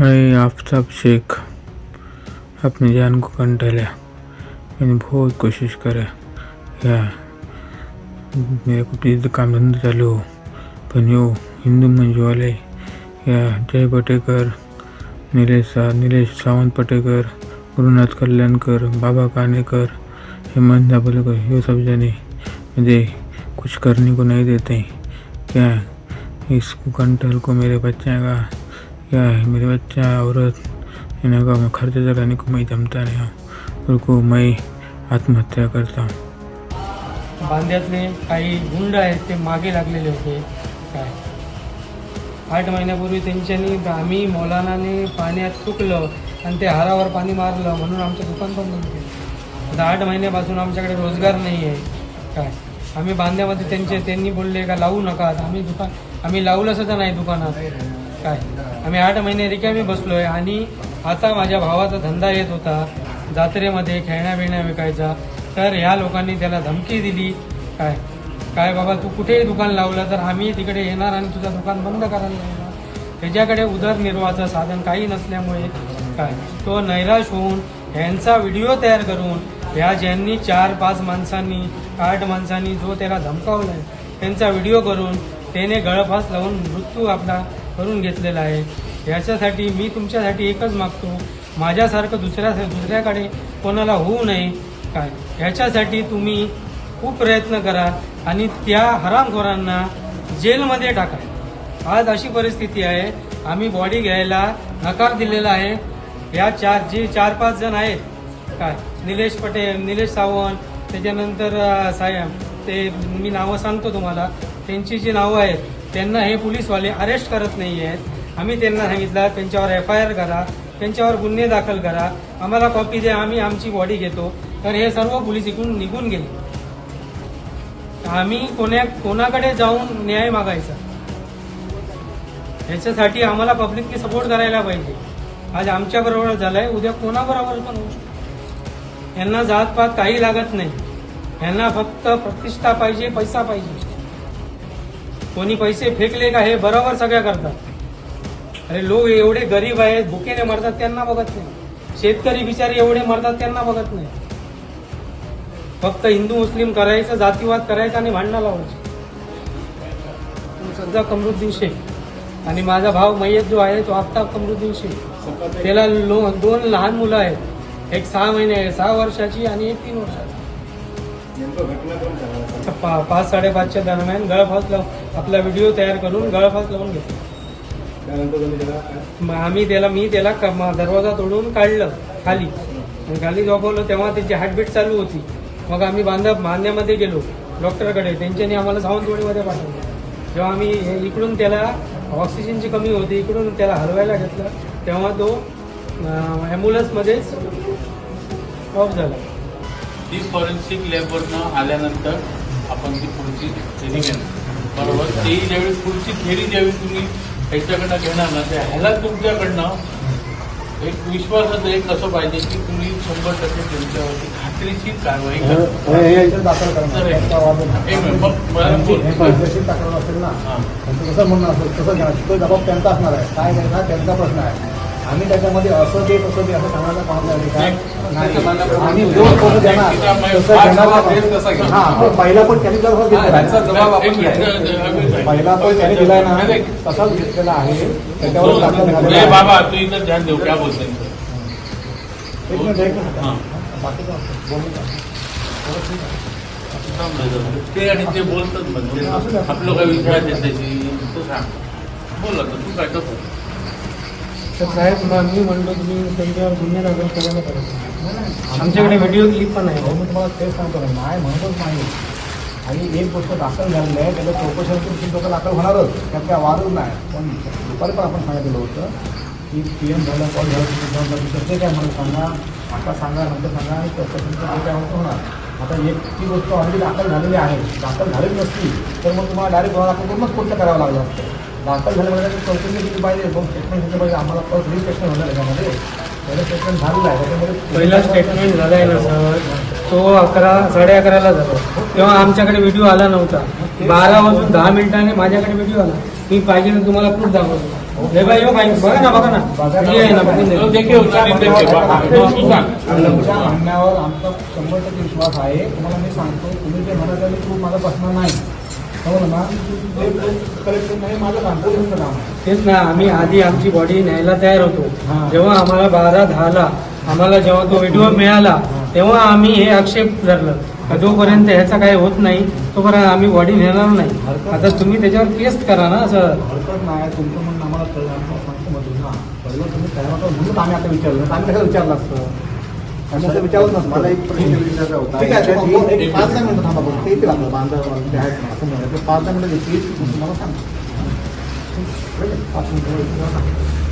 मैं आफ्ताब शेख अपनी जान को कंटाला मैंने बहुत कोशिश करा। या मेरे को प्लीज़ काम धंधा चालू हो। पण यो हिंदू मंजूवाले या जय पटेकर, निलेश निलेश सावंत पटेकर, गुरुनाथ कल्याणकर, बाबा कानेकर, हेमंत दाभोलकर ये सब जने। मुझे कुछ करने को नहीं देते। क्या इस कंट्रोल को मेरे बच्चे का मेरे बच्चा औरत इन्हें का मैं खर्चा चलाने को मैं जमता नहीं हूँ। उनको मैं आत्महत्या करता हूँ। बांद्यातले काही गुंड आहेत ते मागे लागलेले होते. काय? आठ महिन्यापूर्वी त्यांच्यानी आम्ही मौलानाने पाण्यात चुकलं आणि ते हारावर पाणी मारलं म्हणून आमचं दुकान पण बंद केलं आता आठ महिन्यापासून आमच्याकडे रोजगार नाही आहे. काय? आम्ही बांद्यामध्ये त्यांचे त्यांनी बोलले का लावू नका. आम्ही दुकान आम्ही लावलं सुद्धा नाही दुकानात. काय? आम्ही आठ महिने रिकामी बसलोय आणि आता माझ्या भावाचा धंदा येत होता. जात्रेमध्ये खेळण्या बिळण्या विकायचा. तर ह्या लोकांनी त्याला धमकी दिली. काय? काय बाबा तू कुठेही दुकान लावलं तर आम्ही तिकडे येणार आणि तुझं दुकान बंद करायला लावणार. त्याच्याकडे उदरनिर्वाहाचं साधन काही नसल्यामुळे काय? तो नैराश होऊन ह्यांचा व्हिडिओ तयार करून ह्या ज्यांनी चार पाच माणसांनी आठ माणसांनी जो त्याला धमकावलाय त्यांचा व्हिडिओ करून त्याने गळफास लावून मृत्यू आपला करून घेतलेला आहे. याच्यासाठी मी तुमच्यासाठी एकच मागतो. माझ्यासारखं दुसऱ्या दुसऱ्याकडे कोणाला होऊ नये. काय? याच्यासाठी तुम्ही खूप प्रयत्न करा आणि त्या हरामखोरांना जेलमध्ये टाका. आज अशी परिस्थिती आहे. आम्ही बॉडी घ्यायला नकार दिलेला आहे. या चार जे चार पाच जण आहेत. काय? निलेश पटेल निलेश सावंत त्याच्यानंतर सायम ते मी नावं सांगतो तुम्हाला. त्यांची जी नावं आहेत त्यांना हे पोलीसवाले अरेस्ट करत नाही आहेत आम्ही त्यांना सांगितलं त्यांच्यावर एफ आय आर करा त्यांच्यावर गुन्हे दाखल करा. आम्हाला कॉपी द्या आम्ही आमची बॉडी घेतो. तर हे सर्व पोलीस इकडून निघून गेले. आम्ही कोण्या कोणाकडे जाऊन न्याय मागायचा? याच्यासाठी आम्हाला पब्लिकने सपोर्ट करायला पाहिजे. आज आमच्याबरोबर झालंय उद्या कोणाबरोबर पण होऊ यांना जात पात काही लागत नाही. यांना फक्त प्रतिष्ठा पाहिजे पैसा पाहिजे. कोणी पैसे फेकले का हे बरोबर सगळ्या करतात. अरे लोक एवढे गरीब आहेत भुकेने मरतात त्यांना बघत नाही. शेतकरी बिचारे एवढे मरतात त्यांना बघत नाही. फक्त हिंदू मुस्लिम करायचं जातीवाद करायचा आणि भांडणं लावायचं. सध्या कमरुद्दीन शेख आणि माझा भाव मय्यत जो आहे तो आफताब कमरुद्दीन शेख. त्याला लो दोन लहान मुलं आहेत. एक सहा महिने सहा वर्षाची आणि एक तीन वर्षाची. पा पाच साडेपाचच्या दरम्यान गळफास लावून आपला व्हिडिओ तयार करून गळफास लावून घेतला. मग आम्ही त्याला मी त्याला दरवाजा तोडून काढलं खाली. खाली झोपवलं तेव्हा त्याची हार्टबीट चालू होती. मग आम्ही बांधा बांधण्यामध्ये गेलो डॉक्टरकडे. त्यांच्यानी आम्हाला सावंतवाडीमध्ये पाठवलं. जेव्हा आम्ही इकडून त्याला ऑक्सिजनची कमी होती इकडून त्याला हलवायला घेतलं तेव्हा तो ॲम्ब्युलन्समध्येच ऑफ झाला. ती फॉरेन्सिक लॅबवरनं आल्यानंतर आपण ती पुढची थेरी घेणार. बरोबर? ती ज्यावेळी पुढची थेरी ज्यावेळी तुम्ही ह्याच्याकडनं घेणार ना त्या ह्याला तुमच्याकडनं एक विश्वासाचं एक असं पाहिजे की तुम्ही शंभर टक्के त्यांच्यावरती खात्रीशीर कारवाई करा. त्यांचं कसं म्हणणं असेल तसं घ्या तो जबाब त्यांचा असणार आहे. काय घ्यायचा? त्यांचा प्रश्न आहे. आम्ही त्याच्यामध्ये असं दे तसं दे असं सांगायला पाहत नाही. काय आम्ही जो कसं देणार. तसं हां तो पहिला पण त्यांनी जर. पहिला पण त्यांनी दिलाय ना. तसाच घेतलेला आहे. त्याच्यावर दाखल तो-. बाबा तू इथं ध्यान देऊ काय बोलतोय एक मिनिट एक मिनिट. बाकीचं बोलून जा. ते आणि ते बोलतात म्हणजे आपलं काय आहे त्याची? तू सांग. बोल तू काय करतो? तर साहेब मग मी म्हणलो तुम्ही त्यांच्यावर गुन्हे दाखल करायला पाहिजे. आमच्याकडे व्हिडिओ क्लिप पण आहे. मी तुम्हाला तेच सांगतो ना नाही म्हणतच नाही. आणि एक गोष्ट दाखल झालेली आहे त्याला चौकशी तुमची लोक दाखल होणारच. त्यात काय वादच नाही. पण दुपारी पण आपण सांगितलं होतं की पी एम झालं कॉल झालं तुमचं काय म्हणून सांगा आता सांगा नंतर सांगा आणि तुमचं जे काय होतं होणार. आता एक ती गोष्ट ऑलरेडी दाखल झालेली आहे. दाखल झालेली नसती तर मग तुम्हाला डायरेक्ट गुन्हा दाखल करूनच कोणतं करावं लागलं असतं. दाखल झाल्यामुळे त्याची चौकशी केली पाहिजे दोन स्टेटमेंट घेतलं पाहिजे आम्हाला परत रिस्टेटमेंट होणार याच्यामध्ये. पहिलं स्टेटमेंट झालेलं आहे त्याच्यामध्ये पहिला स्टेटमेंट झालाय ना सर तो अकरा साडे अकराला झाला. तेव्हा आमच्याकडे व्हिडिओ आला नव्हता. बारा वाजून दहा मिनिटांनी माझ्याकडे व्हिडिओ आला. मी पाहिजे तर तुम्हाला प्रूफ दाखवतो. हे बाई हो बाई बघा ना बघा ना. हे आहे ना बघून. देखील. तुमच्या म्हणण्यावर आमचा शंभर टक्के विश्वास आहे. तुम्हाला मी सांगतो तुम्ही जे म्हणत आहे खूप मला बसणार नाही. हो ना ते कलेक्शन नाही माझं काम पोलिसांचं काम आहे तेच ना आम्ही आधी आमची बॉडी न्यायला तयार होतो. जेव्हा आम्हाला बारा दहाला आम्हाला जेव्हा तो व्हिडिओ मिळाला तेव्हा आम्ही हे आक्षेप धरलं. जोपर्यंत ह्याचा काही होत नाही तोपर्यंत आम्ही बॉडी नेणार नाही. आता तुम्ही त्याच्यावर केस करा ना असं. हरकत नाही तुमचं म्हणणं आम्हाला कळलं. आम्हाला सांगतो मधून ना पहिलं तुम्ही तयार होता म्हणून आम्ही आता विचारलं. आम्ही कसं विचारलं असतं? असं विचारलं नसतं मला एक प्रश्न विचारायचा होता. ठीक आहे याच्यात मग एक- एक पाच दहा मिनिटं थांबा बघू ते येतील आपलं बांधा ते आहेत ना, असं म्हणलं ते पाच दहा मिनिटं मग तुम्हाला आहे? पाच मिनिटं